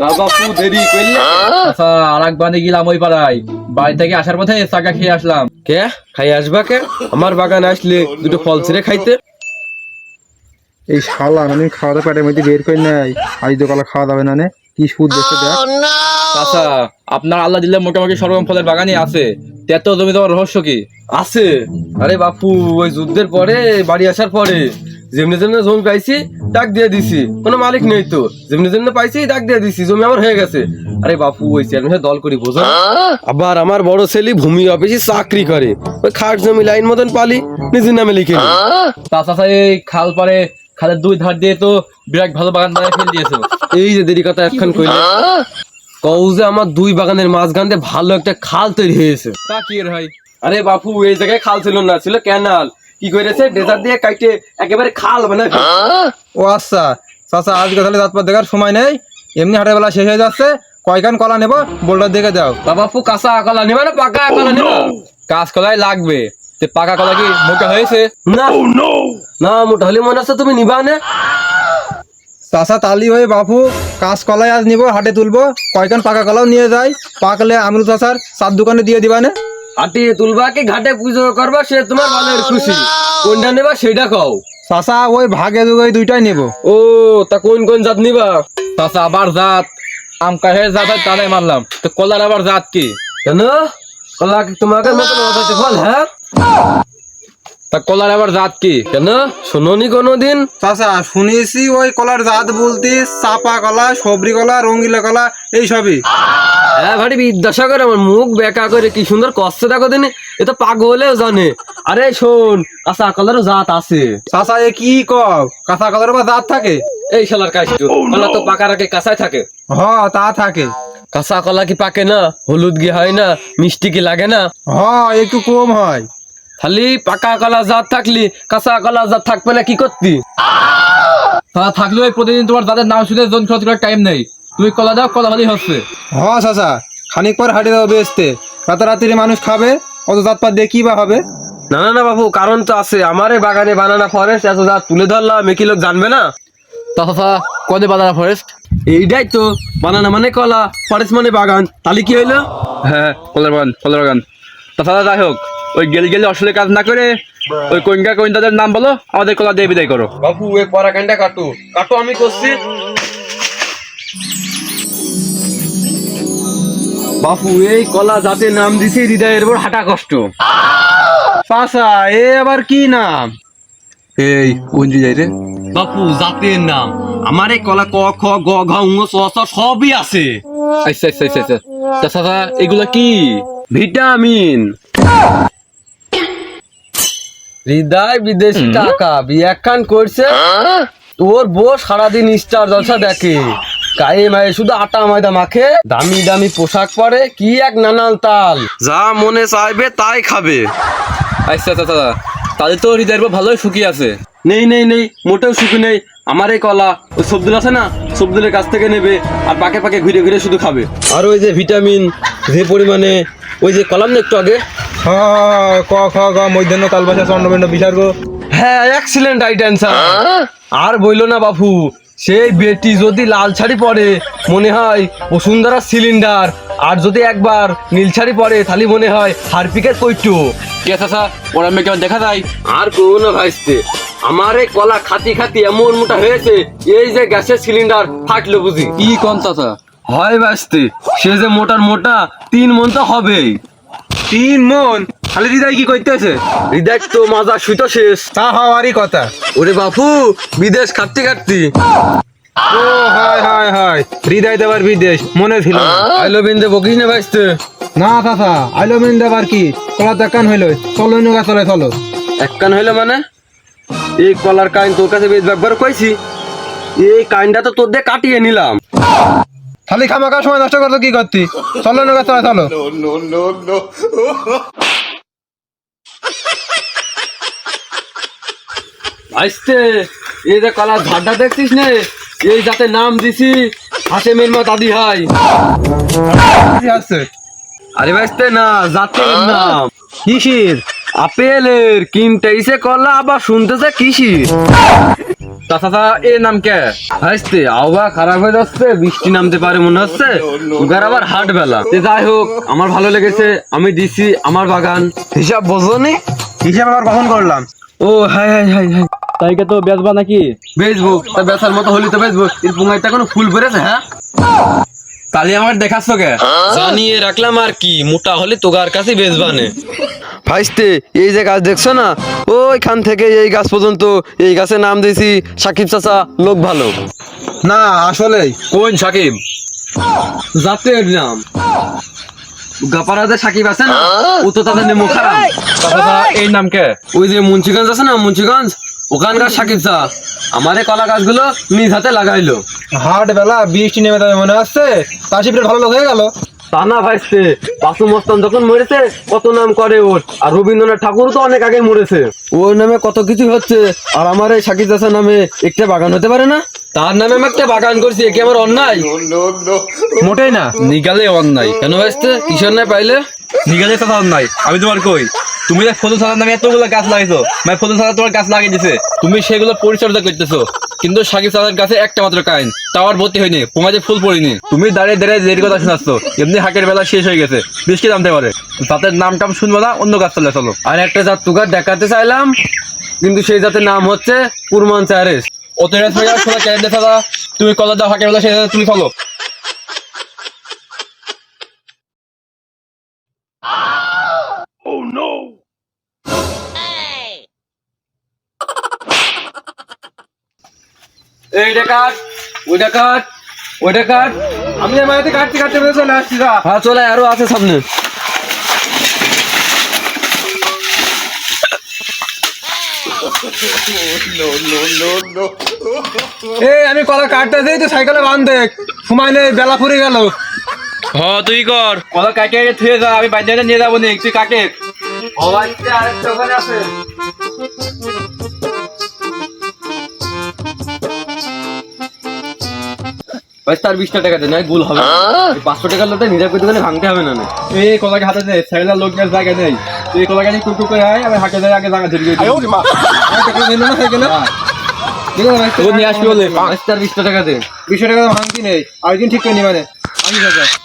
বাপু দেরি করলে? আচ্ছা আর বাদে গেলাম ওই পাড়ায়। বাড়ি থেকে আসার পথে চাকা খেয়ে আসলাম। কে? খাই আসবা কে? আমার বাগান আসলে দুটো ফল ছিঁড়ে খাইতে। এই শালা আমি খাওয়া দাওয়া পেটের মধ্যে বের করে নাই। আজ কলা খাওয়া দাবে না নে। কি সুদ দেখ। আচ্ছা আপনার আল্লাহ দিলে মোটামুটি সরগম ফলের বাগানই আছে। তেত জমি তোমার রহস্য কি? আছে। আরে বাপু ওই যুদ্ধের পরে বাড়ি আসার পরে। যেমনি যেমনি জমি পাইছি ডাক দিয়ে দিছি। কোনো মালিক নেই তো। যেমনি যেমনি পাইছি ডাক দিয়ে দিছি। জমি আমার হয়ে গেছে। আরে বাপু ওই চেয়ারম্যানের দল করি বোঝো। আবার আমার বড় ছেলে ভূমি অফিসে চাকরি করে। ওই খাট জমি লাইন মতন পালি নিজের নামে লিখে। তাছাড়া এই খাল পারে খালের দুই ধার দিয়ে তো বিরাট ভালো বাগান বানিয়ে ফেল দিয়েছে। এই যে দেরি কথা একখান কইলে। কও যে আমার দুই বাগানের মাঝখান দিয়ে ভালো একটা খাল তৈরি হয়েছে। তা কি ভাই? আরে বাপু এই জায়গায় খাল ছিল না ছিল ক্যানাল কি করেছে ডেজার দিয়ে কাইটে একেবারে খাল বানায় ও আচ্ছা। চাচা আজকে তাহলে দাঁত দেখার সময় নেই। এমনি হাটের বেলা শেষ হয়ে যাচ্ছে। কয়খান কলা নেব? বোল্ডার দেখে দাও তা বাপু কাঁচা কলা নিবা না পাকা কলা নিবা? কাঁচ কলাই লাগবে। তে পাকা কলা কি মোটা হয়েছে? না। না মোটা হলে মনে আছে তুমি নিবা না? চাচা তালি হয়ে বাপু কাঁচ কলাই আজ নিবো হাটে তুলবো। কয়খান পাকা কলাও নিয়ে যাই। পাকলে আমরু চাচার চার দোকানে দিয়ে দিবা না? হাটি তুলবা কি ঘাটে পুজো করবা সে তোমার ভালোর খুশি। কোনটা নেবা সেটা কও। চাচা ওই ভাগে যুগে দুইটাই নেব। ও তা কোন কোন জাত নিবা? তাছাড়া আবার জাত। আম কাহের জাত হয় তারাই মারলাম। তো কলার আবার জাত কি? কেন? কলা কি তোমাকে মতন ফল হ্যাঁ? তা কলার আবার জাত কি? কেন? শোনোনি কোনোদিন? চাচা শুনেছি ওই কলার জাত বলতে চাপা কলা সবরি কলা রঙ্গিলা কলা এই সবই। হ্যাঁ ভাটি বিদ্যাসাগর আমার মুখ বেকা করে কি সুন্দর কষ্ট দেখো দিনে। এ তো পাগলেও জানে। আরে শোন কাঁচা কলারও জাত আছে। চাচা এ কি কও? কাঁচা কলার বা জাত থাকে? এই শালার কাজ কলা তো পাকার আগে কাঁচাই থাকে। হ তা থাকে। কাঁচা কলা কি পাকে না? হলুদ কি হয় না? মিষ্টি কি লাগে না? হ একটু কম হয়। খালি পাকা কলা জাত থাকলি কাঁচা কলা জাত থাকবে না কি করতি? তা থাকলেও এই প্রতিদিন তোমার দাদের নাম শুনে জন খরচ করার টাইম নেই। তুমি কলা দাও কলা ভালোই হচ্ছে। হ চাচা খানিক পর হাটে যাব বেচতে। রাতারাতির মানুষ খাবে অত জাত পাত দিয়ে কি বা হবে? না না না বাবু কারণ তো আছে। আমারে বাগানে বানানা ফরেস্ট এত জাত তুলে ধরলাম এ কি লোক জানবে না? তাছাড়া কদে বাজার ফরেস্ট এইটাই তো বানানা মানে কলা ফরেস্ট মানে বাগান। তাহলে কি হইল? হ্যাঁ কলার বাগান কলার বাগান। তাছাড়া যাই হোক ওই গেল গেলে আসলে কাজ না করে ওই কন্যা কন্যাদের নাম বলো আমাদের কলা দিয়ে বিদায় করো। বাবু এ পরাকাণ্ডা কাটো। কাটো আমি করছি। বাপু এই কলা জাতে নাম দিছে হৃদয়ের বড় হাঁটা কষ্ট। চাচা এ আবার কি নাম? এই কোন যাই রে? বাপু জাতের নাম। আমার এই কলা ক খ গ ঘ ঙ চ ছ সবই আছে। আচ্ছা আচ্ছা আচ্ছা আচ্ছা। তাছাড়া এগুলা কি? ভিটামিন। হৃদয় বিদেশি টাকা বিয়ে খান করছে। তোর বউ সারাদিন স্টার জলসা দেখে। গায়ে মায়ে শুধু আটা ময়দা মাখে। দামি দামি পোশাক পরে কি এক নানান তাল। যা মনে চাইবে তাই খাবে। আচ্ছা আচ্ছা আচ্ছা তাদের তো হৃদয়ের উপর ভালোই সুখী আছে। নেই নেই নেই মোটেও সুখী নেই। আমার এই কলা। ওই সবদুল আছে না? সবদুলের কাছ থেকে নেবে আর পাকে পাকে ঘুরে ঘুরে শুধু খাবে। আর ওই যে ভিটামিন যে পরিমাণে ওই যে কলাম না একটু আগে? ক খ গ মধ্যাহ্ন বিসর্গ হ্যাঁ এক্সিলেন্ট রাইট অ্যান্সার আর বইলো না বাপু। সেই বেটি যদি লাল শাড়ি পরে মনে হয় বসুন্ধরা সিলিন্ডার আর যদি একবার নীল শাড়ি পরে তাহলে মনে হয় হারপিকের কৈটু কে চাচা ওরা মেয়ে দেখা যায় আর কেউ না ভাইস্তে আমার এই কলা খাতি খাতি এমন মোটা হয়েছে এই যে গ্যাসের সিলিন্ডার ফাটলো বুঝি। কি কন চাচা হয় ভাইস্তে সে যে মোটার মোটা তিন মন তো হবেই। তিন মন খালি হৃদয় কি করতেছে? হৃদয় তো মাজা শুইতো শেষ। তা হওয়ারই কথা। ওরে বাপু বিদেশ খাটতে খাটতে ও হায় হায় হায় হৃদয় দেবার বিদেশ মনে ছিল। আইলো বিন্দে বকিস না ভাইস্তে। না চাচা আইলো মিন দেবার কি? কলা দেখান হইল চলো নৌকা চলে চলো। একখান হইল মানে? এই কলার কাইন তোর কাছে বেশ একবার কইছি। এই কাইনটা তো তোর দিয়ে কাটিয়ে নিলাম। খালি খামাকা সময় নষ্ট করতো কি করতি? চলো নৌকা চলে চলো। ভাইস্তে এই যে কলার ঝাড়টা দেখছিস নে? এই যাতে নাম দিছি হাসে মেনমা দাদি হাই। আরে ভাইস্তে না জাতের নাম। কিসির? আপেলের কিনতেইছে কলা আবার শুনতেছে কৃষি তা চাচা এ নাম কে? হাসতে আবহাওয়া খারাপ হয়ে যাচ্ছে বৃষ্টি নামতে পারে মনে হচ্ছে। উগার আবার হাট বেলা। তে যাই হোক আমার ভালো লেগেছে আমি দিছি আমার বাগান। হিসাব বোঝনি হিসাব আবার কখন করলাম? ও হাই হাই হাই হাই। তাইকে তো বেচবা নাকি? বেচবো তা বেচার মতো হলি তো বেচবো। এর কোনো ফুল বেড়েছে হ্যাঁ? তাহলে আমার দেখাচ্ছ কে? জানিয়ে রাখলাম আর কি মোটা হলে তোগার কাছে বেচবানে। ভাইস্তে এই যে গাছ দেখছ না? ওইখান থেকে এই গাছ পর্যন্ত এই গাছের নাম দিয়েছি সাকিব চাচা লোক ভালো। না আসলেই। কোন সাকিব? জাতের নাম। গাপারাতে সাকিব আছে না? ও তো তাদের নেমো খারাপ। এই নাম কে? ওই যে মুন্সিগঞ্জ আছে না মুন্সিগঞ্জ? ওখানকার সাকিব চা এই কলা গাছগুলো নিজ হাতে লাগাইলো। হাট বেলা বৃষ্টি নেমে যাবে মনে হচ্ছে তার শিবটা ভালো লোক হয়ে গেল। তা না ভাইস্তে বাসু মস্তান যখন মরেছে কত নাম করে ওর আর রবীন্দ্রনাথ ঠাকুর তো অনেক আগে মরেছে। ওর নামে কত কিছু হচ্ছে আর আমার এই সাকিব চাষার নামে একটা বাগান হতে পারে না? তার নামে আমি একটা বাগান করছি একে আমার অন্যায়। মোটেই না নিগালে অন্যায়। কেন ভাইস্তে কিসের নাই পাইলে? নিগালে চাচা নাই আমি তোমার কই? তুমি যে ফজল নামে এতগুলো গাছ লাগাইছো মানে ফজল চাচা তোমার গাছ লাগিয়ে দিছে। তুমি সেগুলো পরিচর্যা করতেছো, কিন্তু সাকিব চাচার কাছে একটা মাত্র কাইন তাওয়ার ভর্তি হয়নি পোঙাতে ফুল পড়িনি। তুমি দাঁড়িয়ে দাঁড়িয়ে দেরি কথা শোনাচ্ছ এমনি হাকের বেলা শেষ হয়ে গেছে, বৃষ্টি নামতে পারে। জাতের নাম টাম শুনব না, অন্য গাছ চলে চলো। আর একটা জাত তুকার দেখাতে চাইলাম, কিন্তু সেই জাতের নাম হচ্ছে কুরমান চারেস ওদের সোজা ক্যারেন্ডে চাচা তুমি কলা দাও, হাকের বেলা শেষ তুমি ফলো এইটা কাট ওইটা কাট ওইটা কাট। আমি মাঝে কাটতে কাটতে চলে আসছি যা। হ্যাঁ চলে আরও আছে সামনে। এই আমি কলা কাটতে যাই তো সাইকেলে বান দেখ। সময় নেই বেলা ফুরে গেল। হ তুই কর। কলা কাকে আগে থুয়ে যা আমি বাইরে নিয়ে যাব নি তুই কাকে ভাই তার বিশটা টাকা দে ভুল হবে। পাঁচশো টাকার লোকটা নিরাপদ দোকানে ভাঙতে হবে না না এই কলাকে হাতে দে সাইকেলের লোক গেছে জায়গা নেই। তুই কলাকে নিয়ে টুকটুক করে আয় আমি হাতে দেয় আগে জায়গা ধরে না না তোকে নিয়ে আসবি বলে। পাঁচ তার বিশটা টাকা দে। বিশো টাকা ভাঙতি নেই। আরেকদিন ঠিক করে নিবানে। আমি যাচ্ছি